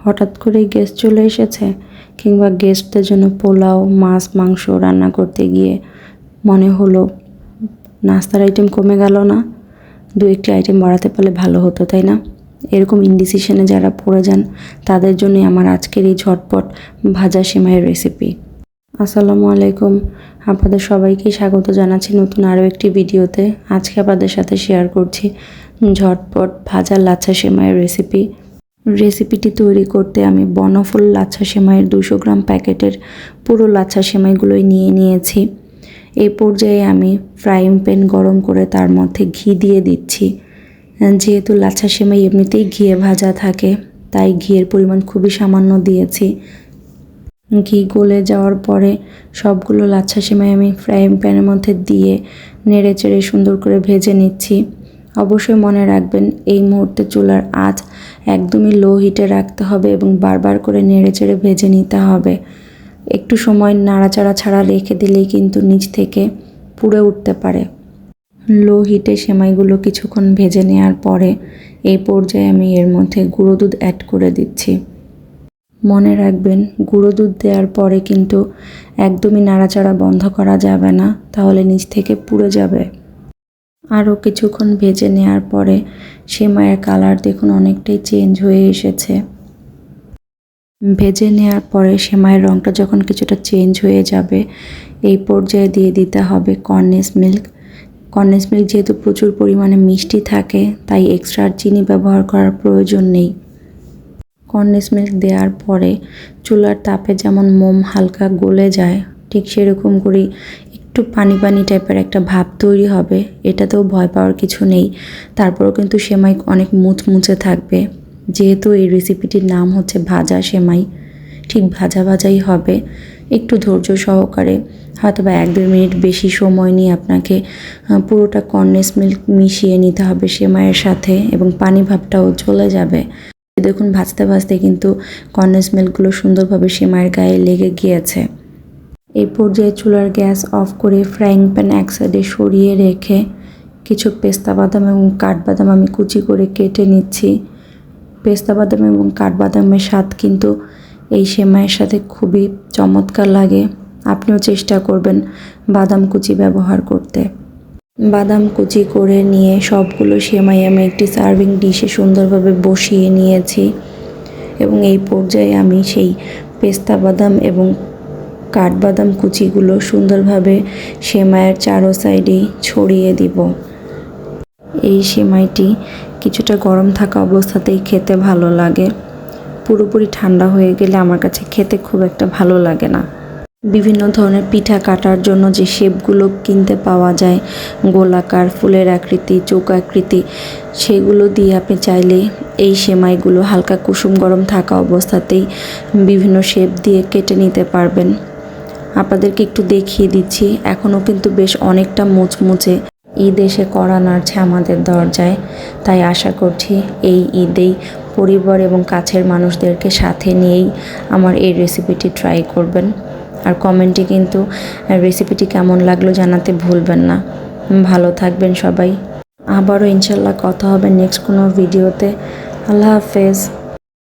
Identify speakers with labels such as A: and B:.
A: হঠাৎ করেই গেস্ট চলে এসেছে কিংবা গেস্টদের জন্য পোলাও, মাছ, মাংস রান্না করতে গিয়ে মনে হলো নাস্তার আইটেম কমে গেল না। দু একটি আইটেম বাড়াতে পারলে ভালো হতো, তাই না? এরকম ইনডিসিশনে যারা পড়ে যান, তাদের জন্যই আমার আজকের এই ঝটপট ভাজা সেমাইয়ের রেসিপি আসসালামু আলাইকুম। আপনাদের সবাইকে স্বাগত জানাচ্ছি নতুন আরও একটি ভিডিওতে। আজকে আপনাদের সাথে শেয়ার করছি ঝটপট ভাজা লাচ্ছা সেমাইয়ের রেসিপি রেসিপিটি তৈরি করতে আমি বনফুল লাচ্ছা সেমাইয়ের দুশো গ্রাম প্যাকেটের পুরো লাচ্ছা সেমাইগুলোই নিয়ে নিয়েছি। এই পর্যায়ে আমি ফ্রাইং প্যান গরম করে তার মধ্যে ঘি দিয়ে দিচ্ছি। যেহেতু লাচ্ছা সেমাই এমনিতেই ঘিয়ে ভাজা থাকে, তাই ঘিয়ের পরিমাণ খুবই সামান্য দিয়েছি। ঘি গলে যাওয়ার পরে সবগুলো লাচ্ছা সেমাই আমি ফ্রাইং প্যানের মধ্যে দিয়ে নেড়ে চেড়ে সুন্দর করে ভেজে নিচ্ছি। অবশ্যই মনে রাখবেন, এই মুহূর্তে চুলার আঁচ একদমই লো হিটে রাখতে হবে এবং বারবার করে নেড়ে চেড়ে ভেজে নিতে হবে। একটু সময় নাড়াচাড়া ছাড়া রেখে দিলেই কিন্তু নিচ থেকে পুড়ে উঠতে পারে। লো হিটে সেমাইগুলো কিছুক্ষণ ভেজে নেওয়ার পরে এই পর্যায়ে আমি এর মধ্যে গুঁড়ো দুধ অ্যাড করে দিচ্ছি। মনে রাখবেন, গুঁড়ো দুধ দেওয়ার পরে কিন্তু একদমই নাড়াচাড়া বন্ধ করা যাবে না, তাহলে নিচ থেকে পুড়ে যাবে। আরও কিছুক্ষণ ভেজে নেওয়ার পরে সেমাইয়ের কালার দেখুন অনেকটাই চেঞ্জ হয়ে এসেছে। ভেজে নেওয়ার পরে সেমাইয়ের রঙটা যখন কিছুটা চেঞ্জ হয়ে যাবে, এই পর্যায়ে দিয়ে দিতে হবে কর্নেস মিল্ক। কর্নেস মিল্ক যেহেতু প্রচুর পরিমাণে মিষ্টি থাকে, তাই এক্সট্রা চিনি ব্যবহার করার প্রয়োজন নেই। কর্নেস মিল্ক দেওয়ার পরে চুলার তাপে যেমন মোম হালকা গলে যায়, ঠিক সেরকম করেই একটু পানি পানি টাইপের একটা ভাব তৈরি হবে। এটাতেও ভয় পাওয়ার কিছু নেই। তারপরেও কিন্তু সেমাই অনেক মুচমুচে থাকবে। যেহেতু এই রেসিপিটির নাম হচ্ছে ভাজা সেমাই। ঠিক ভাজা ভাজাই হবে। একটু ধৈর্য সহকারে হয়তো বা এক দেড় মিনিট বেশি সময় নিয়ে আপনাকে পুরোটা কর্নেস মিল্ক মিশিয়ে নিতে হবে সেমাইয়ের সাথে এবং পানি ভাবটাও চলে যাবে। দেখুন, ভাজতে ভাজতে কিন্তু কর্নেস মিল্কগুলো সুন্দরভাবে সেমাইয়ের গায়ে লেগে গিয়েছে। এই পর্যায়ে চুলার গ্যাস অফ করে ফ্রাইং প্যান এক সাইডে সরিয়ে রেখে কিছু পেস্তা বাদাম এবং কাঠবাদাম আমি কুচি করে কেটে নিচ্ছি। পেস্তা বাদাম এবং কাঠবাদামের স্বাদ কিন্তু এই সেমাইয়ের সাথে খুবই চমৎকার লাগে। আপনিও চেষ্টা করবেন বাদাম কুচি ব্যবহার করতে। বাদাম কুচি করে নিয়ে সবগুলো সেমাই আমি একটি সার্ভিং ডিশে সুন্দরভাবে বসিয়ে নিয়েছি এবং এই পর্যায়ে আমি সেই পেস্তা বাদাম এবং কাঠবাদাম কুচিগুলো সুন্দরভাবে সেমাইয়ের চারো সাইডেই ছড়িয়ে দিব। এই সেমাইটি কিছুটা গরম থাকা অবস্থাতেই খেতে ভালো লাগে। পুরোপুরি ঠান্ডা হয়ে গেলে আমার কাছে খেতে খুব একটা ভালো লাগে না। বিভিন্ন ধরনের পিঠা কাটার জন্য যে শেপগুলো কিনতে পাওয়া যায়, গোলাকার ফুলের আকৃতি চৌকাকৃতি সেগুলো দিয়ে আপনি চাইলে এই সেমাইগুলো হালকা কুসুম গরম থাকা অবস্থাতেই বিভিন্ন শেপ দিয়ে কেটে নিতে পারবেন। আপনাদেরকে একটু দেখিয়ে দিচ্ছি। এখনও কিন্তু বেশ অনেকটা মুচমুচে ঈদ এসে কড়া নাড়ছে আমাদের দরজায়। তাই আশা করছি এই ঈদেই পরিবার এবং কাছের মানুষদেরকে সাথে নিয়েই আমার এই রেসিপিটি ট্রাই করবেন। আর কমেন্টে কিন্তু রেসিপিটি কেমন লাগল জানাতে ভুলবেন না। ভালো থাকবেন সবাই। আবারও ইনশাল্লাহ কথা হবে নেক্সট কোনো ভিডিওতে আল্লাহ হাফেজ।